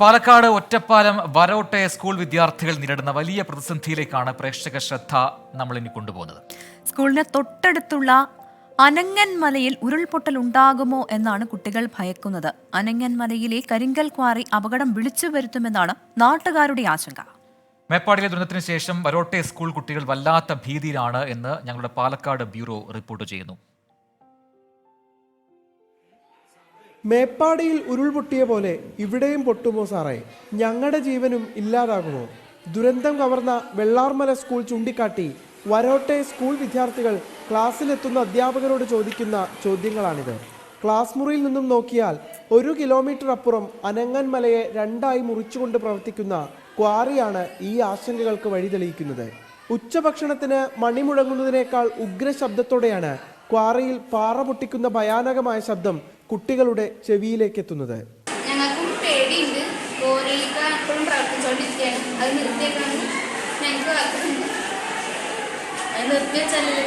Palakkad Ottapalam വരോട്ടെ school വിദ്യാർത്ഥികൾ നേരിടുന്ന വലിയ പ്രതിസന്ധിയിലേക്കാണ് പ്രേക്ഷക ശ്രദ്ധ നമ്മൾ ഇനി കൊണ്ടുപോകുന്നത്. സ്കൂളിന് തൊട്ടടുത്തുള്ള അനങ്ങൻമലയിൽ ഉരുൾപൊട്ടൽ ഉണ്ടാകുമോ എന്നാണ് കുട്ടികൾ ഭയക്കുന്നത്. അനങ്ങൻമലയിലെ കരിങ്കൽ ക്വാറി അപകടം വിളിച്ചു വരുത്തുമെന്നാണ് നാട്ടുകാരുടെ ആശങ്ക. മേപ്പാടിയിലെ ദുരന്തത്തിന് ശേഷം വരോട്ടെ സ്കൂൾ കുട്ടികൾ വല്ലാത്ത ഭീതിയിലാണ് എന്ന് ഞങ്ങളുടെ പാലക്കാട് ബ്യൂറോ റിപ്പോർട്ട് ചെയ്യുന്നു. മേപ്പാടിയിൽ ഉരുൾപൊട്ടിയ പോലെ ഇവിടെയും പൊട്ടുമോ സാറേ? ഞങ്ങളുടെ ജീവനും ഇല്ലാതാകുമോ? ദുരന്തം കവർന്ന വെള്ളാർമല സ്കൂൾ ചൂണ്ടിക്കാട്ടി വരോട്ടെ സ്കൂൾ വിദ്യാർത്ഥികൾ ക്ലാസ്സിലെത്തുന്ന അധ്യാപകരോട് ചോദിക്കുന്ന ചോദ്യങ്ങളാണിത്. ക്ലാസ് മുറിയിൽ നിന്നും നോക്കിയാൽ ഒരു കിലോമീറ്റർ അപ്പുറം അനങ്ങൻമലയെ രണ്ടായി മുറിച്ചുകൊണ്ട് പ്രവർത്തിക്കുന്ന ക്വാറിയാണ് ഈ ആശങ്കകൾക്ക് വഴിതെളിയിക്കുന്നത്. ഉച്ചഭക്ഷണത്തിന് മണിമുഴങ്ങുന്നതിനേക്കാൾ ഉഗ്ര ശബ്ദത്തോടെയാണ് ക്വാറിയിൽ പാറ പൊട്ടിക്കുന്ന ഭയാനകമായ ശബ്ദം കുട്ടികളുടെ ചെവിയിലേക്ക് എത്തുന്നത്. പേടിയുണ്ട്.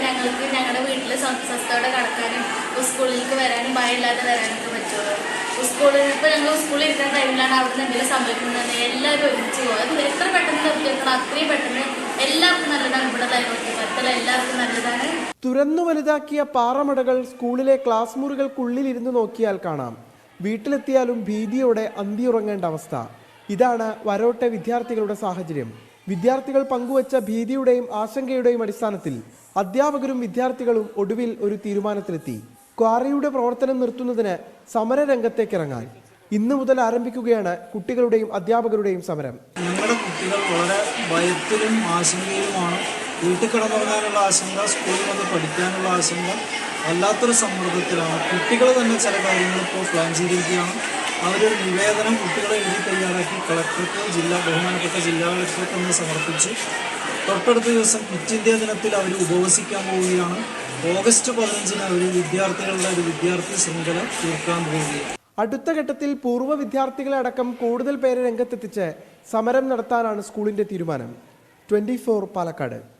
ഞങ്ങൾക്ക് ഞങ്ങളുടെ വരാനും സ്കൂളിൽ സ്കൂളിൽ ഇരുന്ന എല്ലാവരും പെട്ടെന്ന് പെട്ടെന്ന് എല്ലാവർക്കും നല്ലതാണ് തുറന്നു വലുതാക്കിയ പാറമടകൾ സ്കൂളിലെ ക്ലാസ് മുറികൾക്കുള്ളിൽ ഇരുന്ന് നോക്കിയാൽ കാണാം. വീട്ടിലെത്തിയാലും ഭീതിയോടെ അന്തിയുറങ്ങേണ്ട അവസ്ഥ. ഇതാണ് വരോട്ടെ വിദ്യാർത്ഥികളുടെ സാഹചര്യം. വിദ്യാർത്ഥികൾ പങ്കുവച്ച ഭീതിയുടെയും ആശങ്കയുടെയും അടിസ്ഥാനത്തിൽ അധ്യാപകരും വിദ്യാർത്ഥികളും ഒടുവിൽ ഒരു തീരുമാനത്തിലെത്തി. ക്വാറിയുടെ പ്രവർത്തനം നിർത്തുന്നതിന് ഇറങ്ങാൻ. ഇന്നു മുതൽ ആരംഭിക്കുകയാണ് കുട്ടികളുടെയും അധ്യാപകരുടെയും സമരം. നമ്മുടെ കുട്ടികൾ വളരെ ഭയത്തിലും ആശങ്കയിലുമാണ്. വീട്ടിൽ കിടന്നുറങ്ങാനുള്ള ആശങ്ക സ്കൂളിൽ വന്ന് പഠിക്കാനുള്ള ആശങ്ക വല്ലാത്തൊരു സമ്മർദ്ദത്തിലാണ്. കുട്ടികൾ തന്നെ ചില കാര്യങ്ങൾ ഇപ്പോൾ പ്ലാൻ ചെയ്തിരിക്കുകയാണ്. അവരൊരു നിവേദനം കുട്ടികളെ എഴുതി തയ്യാറാക്കി കളക്ടർക്ക് ജില്ലാ ബഹുമാനപ്പെട്ട ജില്ലാ കളക്ടർക്ക് ഒന്ന് സമർപ്പിച്ച്. തൊട്ടടുത്ത ദിവസം ക്വിറ്റ് ഇന്ത്യ ദിനത്തിൽ അവർ ഉപവസിക്കാൻ പോവുകയാണ്. ഓഗസ്റ്റ് പതിനഞ്ചിന് അവർ വിദ്യാർത്ഥികളുടെ ഒരു വിദ്യാർത്ഥി ശൃംഖല തീർക്കാൻ പോവുകയാണ്. അടുത്ത ഘട്ടത്തിൽ പൂർവ വിദ്യാർത്ഥികളെ അടക്കം കൂടുതൽ പേരെ രംഗത്തെത്തിച്ച് സമരം നടത്താനാണ് സ്കൂളിന്റെ തീരുമാനം. ട്വന്റി പാലക്കാട്.